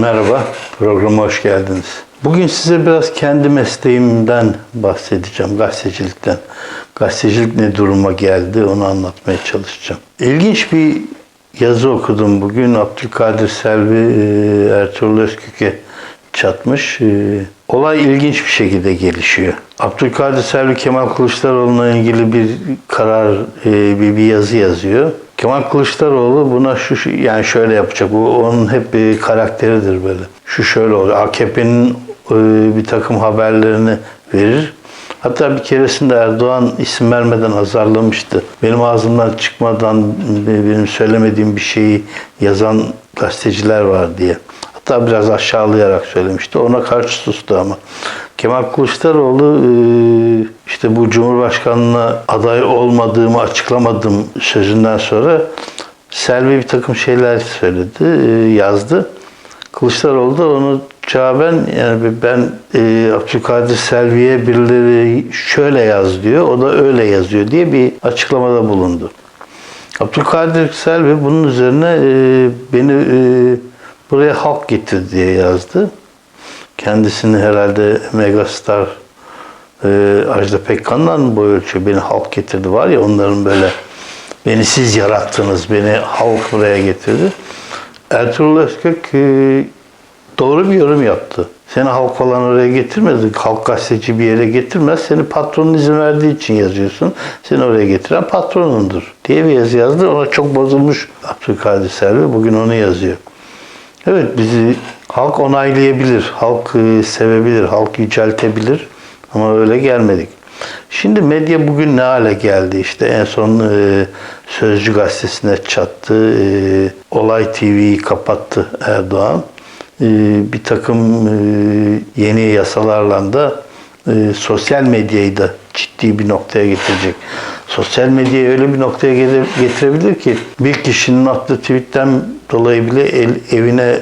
Merhaba, programa hoş geldiniz. Bugün size biraz kendi mesleğimden bahsedeceğim, gazetecilikten. Gazetecilik ne duruma geldi onu anlatmaya çalışacağım. İlginç bir yazı okudum bugün. Abdülkadir Selvi e, Ertuğrul Özkük'e çatmış. E, Olay ilginç bir şekilde gelişiyor. Abdülkadir Selvi Kemal Kılıçdaroğlu'na ilgili bir karar, e, bir, bir yazı yazıyor. Kemal Kılıçdaroğlu buna şu, yani şöyle yapacak. Bu onun hep bir karakteridir böyle. Şu şöyle olur. AKP'nin e, bir takım haberlerini verir. Hatta bir keresinde Erdoğan isim vermeden azarlamıştı. Benim ağzımdan çıkmadan benim söylemediğim bir şeyi yazan gazeteciler var diye. Hatta biraz aşağılayarak söylemişti. Ona karşı sustu ama. Kemal Kılıçdaroğlu e, işte bu Cumhurbaşkanlığına aday olmadığımı açıklamadım sözünden sonra Selvi bir takım şeyler söyledi, e, yazdı. Kılıçdaroğlu da onu cevaben yani ben e, Abdülkadir Selvi'ye birileri şöyle yaz diyor, o da öyle yazıyor diye bir açıklamada bulundu. Abdülkadir Selvi bunun üzerine e, beni e, buraya halk getirdi diye yazdı. Kendisini herhalde megastar e, Ajda Pekkan'dan bu ölçü beni halk getirdi var ya onların böyle beni siz yarattınız, beni halk buraya getirdi. Ertuğrul Özkök e, doğru bir yorum yaptı. Seni halk falan oraya getirmedi. Halk gazeteci bir yere getirmez. Seni patronun izin verdiği için yazıyorsun. Seni oraya getiren patronundur diye bir yazı yazdı. Ona çok bozulmuş Abdülkadir Selvi. Bugün onu yazıyor. Evet bizi halk onaylayabilir, halk e, sevebilir, halk yüceltebilir ama öyle gelmedik. Şimdi medya bugün ne hale geldi? İşte en son e, Sözcü gazetesine çattı, e, Olay TV'yi kapattı Erdoğan. E, bir takım e, yeni yasalarla da e, sosyal medyayı da ciddi bir noktaya getirecek. Sosyal medyayı öyle bir noktaya getirebilir ki bir kişinin attığı tweetten dolayı bile el, evine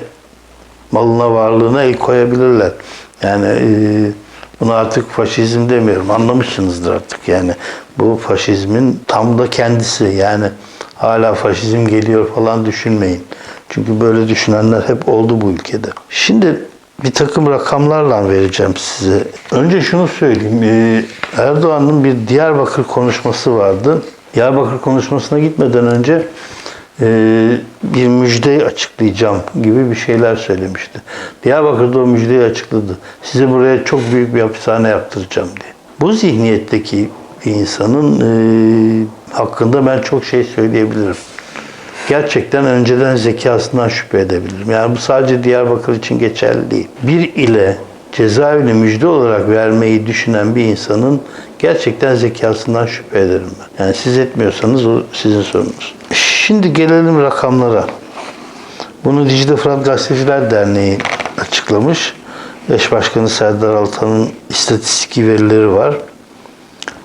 malına varlığına el koyabilirler. Yani e, bunu artık faşizm demiyorum. Anlamışsınızdır artık yani. Bu faşizmin tam da kendisi. Yani hala faşizm geliyor falan düşünmeyin. Çünkü böyle düşünenler hep oldu bu ülkede. Şimdi bir takım rakamlarla vereceğim size. Önce şunu söyleyeyim. E, Erdoğan'ın bir Diyarbakır konuşması vardı. Diyarbakır konuşmasına gitmeden önce bir müjdeyi açıklayacağım gibi bir şeyler söylemişti. Diyarbakır'da o müjdeyi açıkladı. Size buraya çok büyük bir hapishane yaptıracağım diye. Bu zihniyetteki insanın e, hakkında ben çok şey söyleyebilirim. Gerçekten önceden zekasından şüphe edebilirim. Yani bu sadece Diyarbakır için geçerli değil. Bir ile cezaevini müjde olarak vermeyi düşünen bir insanın gerçekten zekasından şüphe ederim ben. Yani siz etmiyorsanız o sizin sorunuz. Şimdi gelelim rakamlara. Bunu Dicle Fırat Gazeteciler Derneği açıklamış. Eş Başkanı Serdar Altan'ın istatistiki verileri var.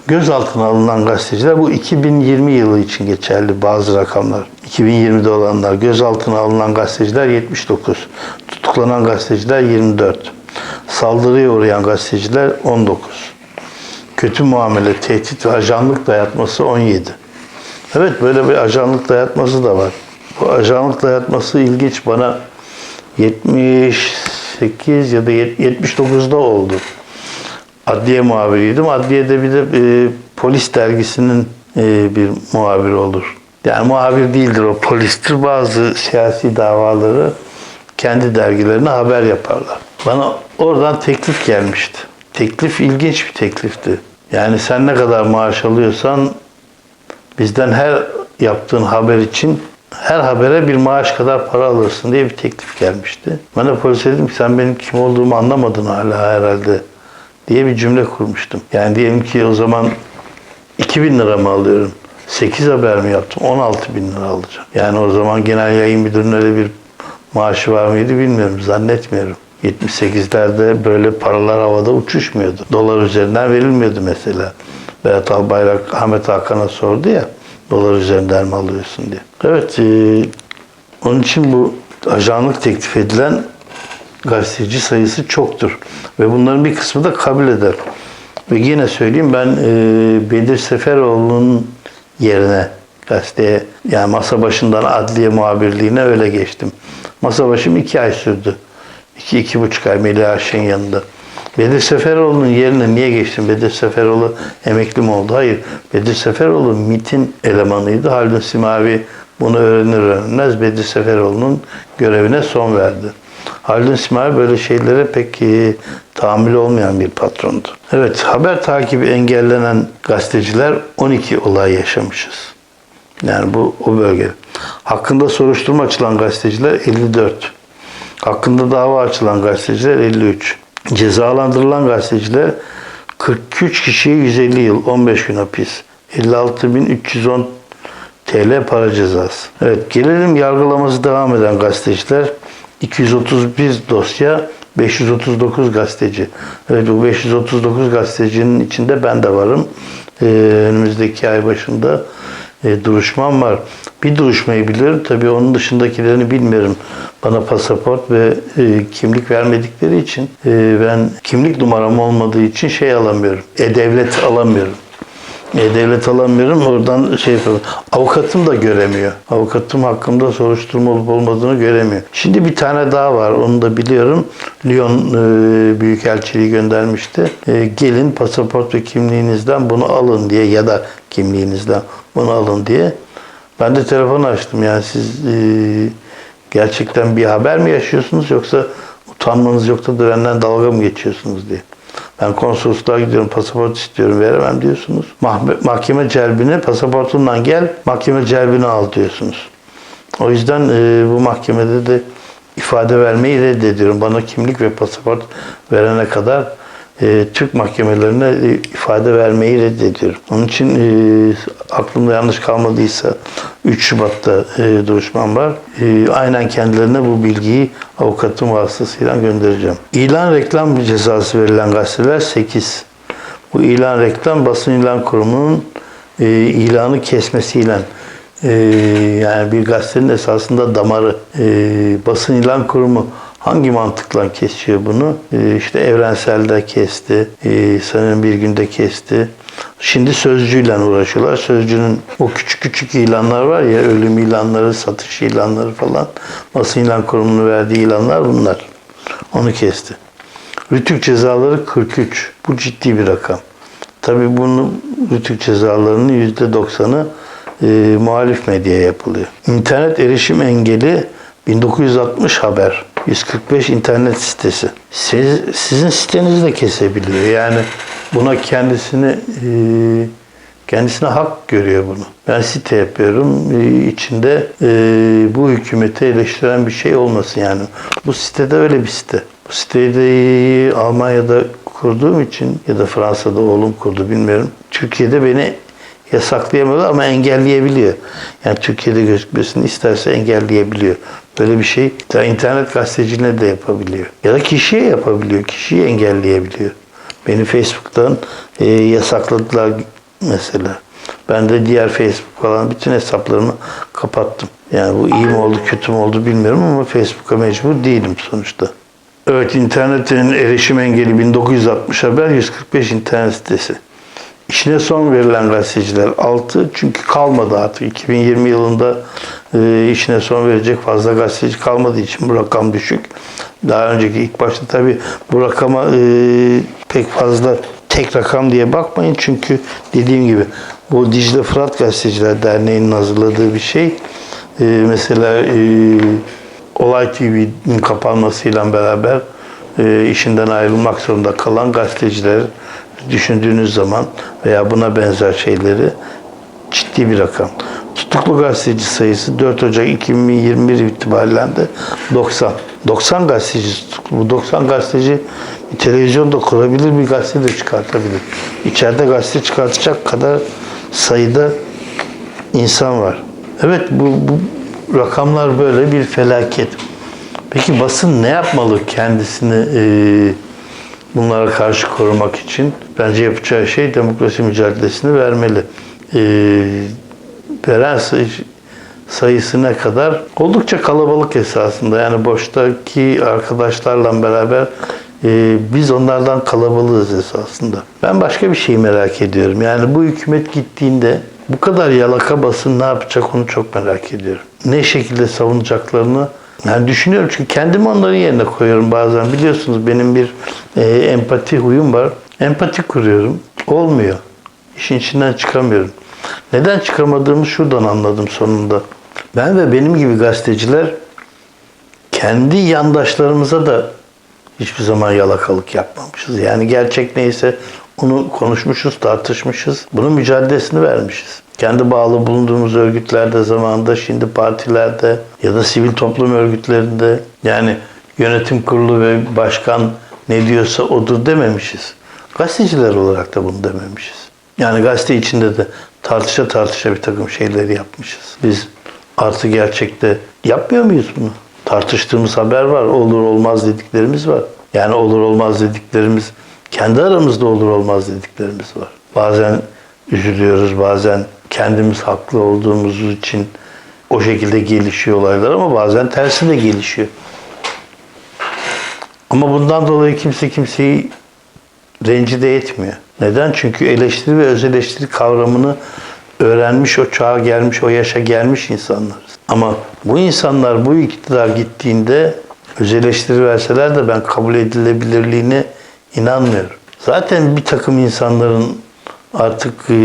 Gözaltına alınan gazeteciler bu 2020 yılı için geçerli bazı rakamlar. 2020'de olanlar gözaltına alınan gazeteciler 79. Tutuklanan gazeteciler 24. Saldırıya uğrayan gazeteciler 19. Kötü muamele, tehdit ve ajanlık dayatması 17. Evet böyle bir ajanlık dayatması da var. Bu ajanlık dayatması ilginç bana 78 ya da 79'da oldu. Adliye muhabiriydim. Adliyede bir de e, polis dergisinin e, bir muhabiri olur. Yani muhabir değildir o polistir. Bazı siyasi davaları kendi dergilerine haber yaparlar. Bana oradan teklif gelmişti. Teklif ilginç bir teklifti. Yani sen ne kadar maaş alıyorsan bizden her yaptığın haber için her habere bir maaş kadar para alırsın diye bir teklif gelmişti. Ben de polise dedim ki sen benim kim olduğumu anlamadın hala herhalde diye bir cümle kurmuştum. Yani diyelim ki o zaman 2000 lira mı alıyorum? 8 haber mi yaptım? 16 bin lira alacağım. Yani o zaman genel yayın müdürünün öyle bir maaşı var mıydı bilmiyorum. Zannetmiyorum. 78'lerde böyle paralar havada uçuşmuyordu. Dolar üzerinden verilmiyordu mesela. Berat Albayrak Ahmet Hakan'a sordu ya dolar üzerinden mi alıyorsun diye. Evet e, onun için bu ajanlık teklif edilen gazeteci sayısı çoktur. Ve bunların bir kısmı da kabul eder. Ve yine söyleyeyim ben e, Bedir Seferoğlu'nun yerine gazeteye yani masa başından adliye muhabirliğine öyle geçtim. Masa başım iki ay sürdü. iki, iki buçuk ay Melih Arşen yanında. Bedir Seferoğlu'nun yerine niye geçtim? Bedir Seferoğlu emekli mi oldu? Hayır. Bedir Seferoğlu MIT'in elemanıydı. Haldun Simavi bunu öğrenir öğrenmez Bedir Seferoğlu'nun görevine son verdi. Haldun Simavi böyle şeylere pek e, tahammül olmayan bir patrondu. Evet, haber takibi engellenen gazeteciler 12 olay yaşamışız. Yani bu o bölge. Hakkında soruşturma açılan gazeteciler 54. Hakkında dava açılan gazeteciler 53. Cezalandırılan gazeteciler 43 kişiye 150 yıl 15 gün hapis. 56.310 TL para cezası. Evet gelelim yargılaması devam eden gazeteciler. 231 dosya 539 gazeteci. Evet bu 539 gazetecinin içinde ben de varım. Ee, önümüzdeki ay başında e, duruşmam var. Bir duruşmayı biliyorum. Tabii onun dışındakilerini bilmiyorum. Bana pasaport ve e, kimlik vermedikleri için e, ben kimlik numaram olmadığı için şey alamıyorum. E-Devlet alamıyorum. E-Devlet alamıyorum. Oradan şey yapıyorum. Avukatım da göremiyor. Avukatım hakkımda soruşturma olup olmadığını göremiyor. Şimdi bir tane daha var. Onu da biliyorum. Lyon e, Büyükelçiliği göndermişti. E, gelin pasaport ve kimliğinizden bunu alın diye ya da kimliğinizden bunu alın diye. Ben de telefon açtım. Yani siz e, gerçekten bir haber mi yaşıyorsunuz yoksa utanmanız yoksa da benden dalga mı geçiyorsunuz diye. Ben konsolosluğa gidiyorum, pasaport istiyorum, veremem diyorsunuz. Mahkeme celbini, pasaportundan gel, mahkeme celbini al diyorsunuz. O yüzden e, bu mahkemede de ifade vermeyi reddediyorum. Bana kimlik ve pasaport verene kadar e, Türk mahkemelerine e, ifade vermeyi reddediyorum. Onun için e, aklımda yanlış kalmadıysa 3 Şubat'ta e, duruşmam var. Aynen kendilerine bu bilgiyi avukatım vasıtasıyla göndereceğim. İlan reklam cezası verilen gazeteler 8. Bu ilan reklam basın ilan kurumunun ilanı kesmesiyle yani bir gazetenin esasında damarı basın ilan kurumu hangi mantıkla kesiyor bunu? E, işte evrenselde kesti, e, bir günde kesti. Şimdi sözcüyle uğraşıyorlar. Sözcünün o küçük küçük ilanlar var ya ölüm ilanları, satış ilanları falan. Basın ilan kurumunun verdiği ilanlar bunlar. Onu kesti. Rütük cezaları 43. Bu ciddi bir rakam. Tabii bunu rütük cezalarının %90'ı e, muhalif medyaya yapılıyor. İnternet erişim engeli 1960 haber. 145 internet sitesi. Siz, sizin sitenizi de kesebiliyor. Yani buna kendisini e, kendisine hak görüyor bunu. Ben site yapıyorum. E, içinde e, bu hükümeti eleştiren bir şey olmasın yani. Bu sitede öyle bir site. Bu siteyi Almanya'da kurduğum için ya da Fransa'da oğlum kurdu bilmiyorum. Türkiye'de beni yasaklayamıyorlar ama engelleyebiliyor. Yani Türkiye'de gözükmesini isterse engelleyebiliyor. Böyle bir şey daha internet gazeteciliğine de yapabiliyor. Ya da kişiye yapabiliyor. Kişiyi engelleyebiliyor. Beni Facebook'tan e, yasakladılar mesela. Ben de diğer Facebook falan bütün hesaplarımı kapattım. Yani bu iyi mi oldu kötü mü oldu bilmiyorum ama Facebook'a mecbur değilim sonuçta. Evet internetin erişim engeli 1960 haber 145 internet sitesi. İşine son verilen gazeteciler 6 çünkü kalmadı artık 2020 yılında e, işine son verecek fazla gazeteci kalmadığı için bu rakam düşük. Daha önceki ilk başta tabi bu rakama e, pek fazla tek rakam diye bakmayın çünkü dediğim gibi bu Dicle Fırat Gazeteciler Derneği'nin hazırladığı bir şey. E, mesela e, Olay TV'nin kapanmasıyla beraber e, işinden ayrılmak zorunda kalan gazeteciler düşündüğünüz zaman veya buna benzer şeyleri ciddi bir rakam. Tutuklu gazeteci sayısı 4 Ocak 2021 itibariyle de 90. 90 gazeteci tutuklu. Bu 90 gazeteci bir televizyonda kurabilir, bir gazete de çıkartabilir. İçeride gazete çıkartacak kadar sayıda insan var. Evet bu, bu rakamlar böyle bir felaket. Peki basın ne yapmalı kendisini e, bunlara karşı korumak için? Bence yapacağı şey demokrasi mücadelesini vermeli. E, veren sayı, sayısı ne kadar? Oldukça kalabalık esasında. Yani boştaki arkadaşlarla beraber e, biz onlardan kalabalığız esasında. Ben başka bir şey merak ediyorum. Yani bu hükümet gittiğinde bu kadar yalaka basın ne yapacak onu çok merak ediyorum. Ne şekilde savunacaklarını Yani düşünüyorum çünkü kendimi onların yerine koyuyorum bazen. Biliyorsunuz benim bir e, empati huyum var. Empati kuruyorum. Olmuyor. İşin içinden çıkamıyorum. Neden çıkamadığımı şuradan anladım sonunda. Ben ve benim gibi gazeteciler kendi yandaşlarımıza da hiçbir zaman yalakalık yapmamışız. Yani gerçek neyse onu konuşmuşuz, tartışmışız. Bunun mücadelesini vermişiz. Kendi bağlı bulunduğumuz örgütlerde zamanında, şimdi partilerde ya da sivil toplum örgütlerinde yani yönetim kurulu ve başkan ne diyorsa odur dememişiz. Gazeteciler olarak da bunu dememişiz. Yani gazete içinde de tartışa tartışa bir takım şeyleri yapmışız. Biz artı gerçekte yapmıyor muyuz bunu? Tartıştığımız haber var, olur olmaz dediklerimiz var. Yani olur olmaz dediklerimiz, kendi aramızda olur olmaz dediklerimiz var. Bazen üzülüyoruz, bazen kendimiz haklı olduğumuz için o şekilde gelişiyor olaylar ama bazen tersi de gelişiyor. Ama bundan dolayı kimse kimseyi rencide etmiyor. Neden? Çünkü eleştiri ve öz eleştiri kavramını öğrenmiş, o çağa gelmiş, o yaşa gelmiş insanlarız. Ama bu insanlar bu iktidar gittiğinde öz eleştiri verseler de ben kabul edilebilirliğine inanmıyorum. Zaten bir takım insanların artık e,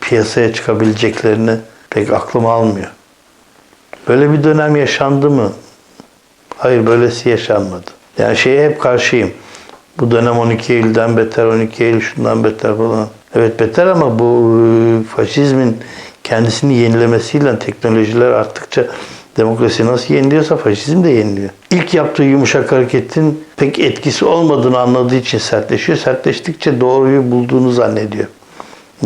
piyasaya çıkabileceklerini pek aklım almıyor. Böyle bir dönem yaşandı mı? Hayır böylesi yaşanmadı. Yani şeye hep karşıyım. Bu dönem 12 Eylül'den beter, 12 Eylül şundan beter falan. Evet beter ama bu e, faşizmin kendisini yenilemesiyle teknolojiler arttıkça demokrasi nasıl yeniliyorsa faşizm de yeniliyor. İlk yaptığı yumuşak hareketin pek etkisi olmadığını anladığı için sertleşiyor. Sertleştikçe doğruyu bulduğunu zannediyor.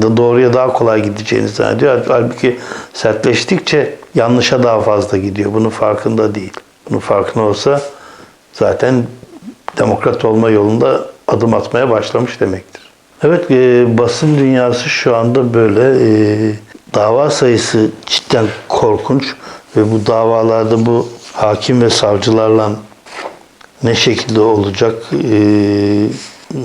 Da doğruya daha kolay gideceğini zannediyor. Halbuki sertleştikçe yanlışa daha fazla gidiyor. Bunun farkında değil. Bunun farkında olsa zaten demokrat olma yolunda adım atmaya başlamış demektir. Evet, e, basın dünyası şu anda böyle. E, dava sayısı cidden korkunç ve bu davalarda bu hakim ve savcılarla ne şekilde olacak, e,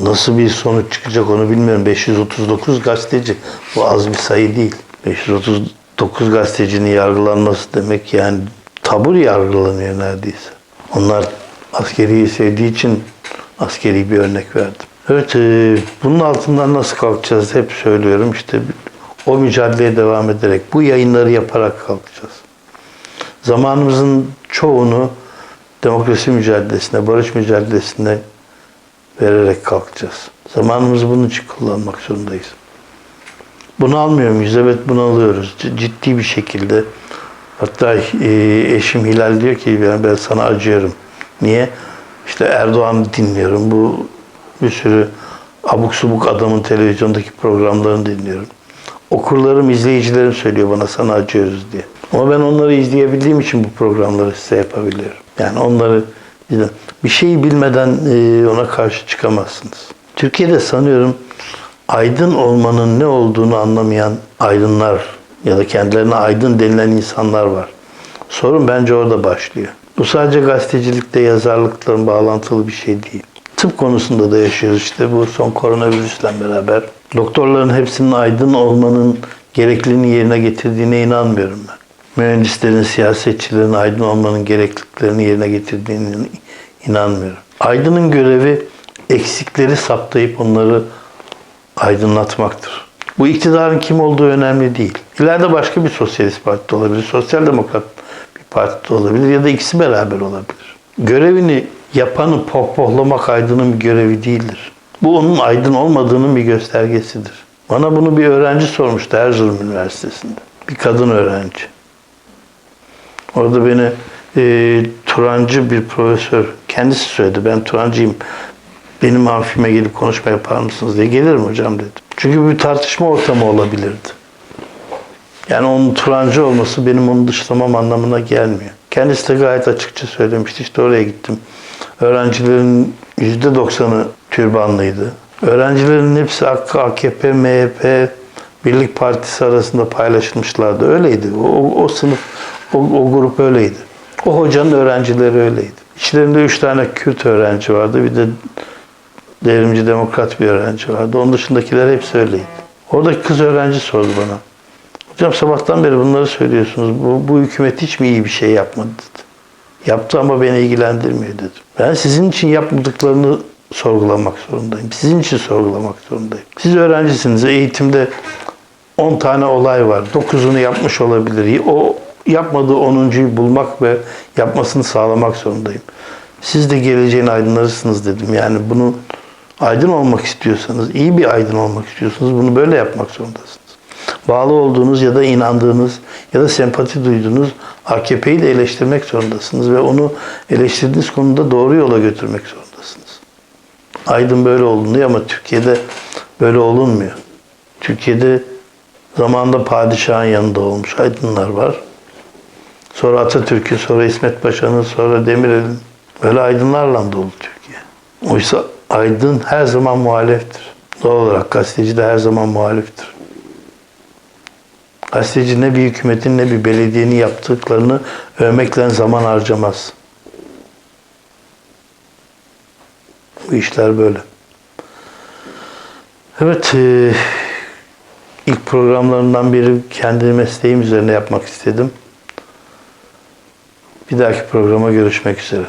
nasıl bir sonuç çıkacak onu bilmiyorum. 539 gazeteci, bu az bir sayı değil. 539 gazetecinin yargılanması demek yani tabur yargılanıyor neredeyse. Onlar askeriyi sevdiği için askeri bir örnek verdim. Evet, e, bunun altından nasıl kalkacağız hep söylüyorum. İşte o mücadeleye devam ederek, bu yayınları yaparak kalkacağız. Zamanımızın çoğunu demokrasi mücadelesine, barış mücadelesine vererek kalkacağız. Zamanımızı bunun için kullanmak zorundayız. Bunu almıyor muyuz? Evet bunu alıyoruz. Ciddi bir şekilde. Hatta e, eşim Hilal diyor ki ben, ben sana acıyorum. Niye? İşte Erdoğan'ı dinliyorum. Bu bir sürü abuk subuk adamın televizyondaki programlarını dinliyorum. Okurlarım, izleyicilerim söylüyor bana sana acıyoruz diye. Ama ben onları izleyebildiğim için bu programları size yapabiliyorum. Yani onları bir şeyi bilmeden e, ona karşı çıkamazsınız. Türkiye'de sanıyorum aydın olmanın ne olduğunu anlamayan aydınlar ya da kendilerine aydın denilen insanlar var. Sorun bence orada başlıyor. Bu sadece gazetecilikte, yazarlıkla bağlantılı bir şey değil. Tıp konusunda da yaşıyoruz işte bu son koronavirüsle beraber. Doktorların hepsinin aydın olmanın gerekliliğini yerine getirdiğine inanmıyorum ben. Mühendislerin, siyasetçilerin aydın olmanın gerekliliklerini yerine getirdiğine inanmıyorum. Aydının görevi eksikleri saptayıp onları aydınlatmaktır. Bu iktidarın kim olduğu önemli değil. İleride başka bir sosyalist parti olabilir, sosyal demokrat bir parti olabilir ya da ikisi beraber olabilir. Görevini yapanı pohpohlamak aydının bir görevi değildir. Bu onun aydın olmadığının bir göstergesidir. Bana bunu bir öğrenci sormuştu Erzurum Üniversitesi'nde. Bir kadın öğrenci. Orada beni e, Turancı bir profesör kendisi söyledi. Ben Turancıyım. Benim amfime gelip konuşma yapar mısınız diye. Gelirim hocam dedi. Çünkü bir tartışma ortamı olabilirdi. Yani onun Turancı olması benim onu dışlamam anlamına gelmiyor. Kendisi de gayet açıkça söylemişti. İşte oraya gittim. Öğrencilerin %90'ı türbanlıydı. Öğrencilerin hepsi AKP, MHP, Birlik Partisi arasında paylaşılmışlardı. Öyleydi. O, o sınıf, o, o grup öyleydi. O hocanın öğrencileri öyleydi. İçlerinde üç tane Kürt öğrenci vardı. Bir de devrimci demokrat bir öğrenci vardı. Onun dışındakiler hepsi öyleydi. Oradaki kız öğrenci sordu bana. Hocam sabahtan beri bunları söylüyorsunuz. Bu, bu hükümet hiç mi iyi bir şey yapmadı dedi. Yaptı ama beni ilgilendirmiyor dedim. Ben sizin için yapmadıklarını sorgulamak zorundayım. Sizin için sorgulamak zorundayım. Siz öğrencisiniz. Eğitimde 10 tane olay var. 9'unu yapmış olabilir. O yapmadığı 10.yu bulmak ve yapmasını sağlamak zorundayım. Siz de geleceğin aydınlarısınız dedim. Yani bunu aydın olmak istiyorsanız, iyi bir aydın olmak istiyorsanız bunu böyle yapmak zorundasınız. Bağlı olduğunuz ya da inandığınız ya da sempati duyduğunuz AKP'yi de eleştirmek zorundasınız ve onu eleştirdiğiniz konuda doğru yola götürmek zorundasınız. Aydın böyle olunuyor ama Türkiye'de böyle olunmuyor. Türkiye'de zamanında padişahın yanında olmuş aydınlar var. Sonra Atatürk'ün, sonra İsmet Paşa'nın, sonra Demirel'in böyle aydınlarla dolu Türkiye. Oysa aydın her zaman muhaleftir. Doğal olarak gazeteci de her zaman muhaliftir. Gazeteci ne bir hükümetin ne bir belediyenin yaptıklarını övmekle zaman harcamaz. Bu işler böyle. Evet, e, ilk programlarından biri kendi mesleğim üzerine yapmak istedim. Bir dahaki programa görüşmek üzere.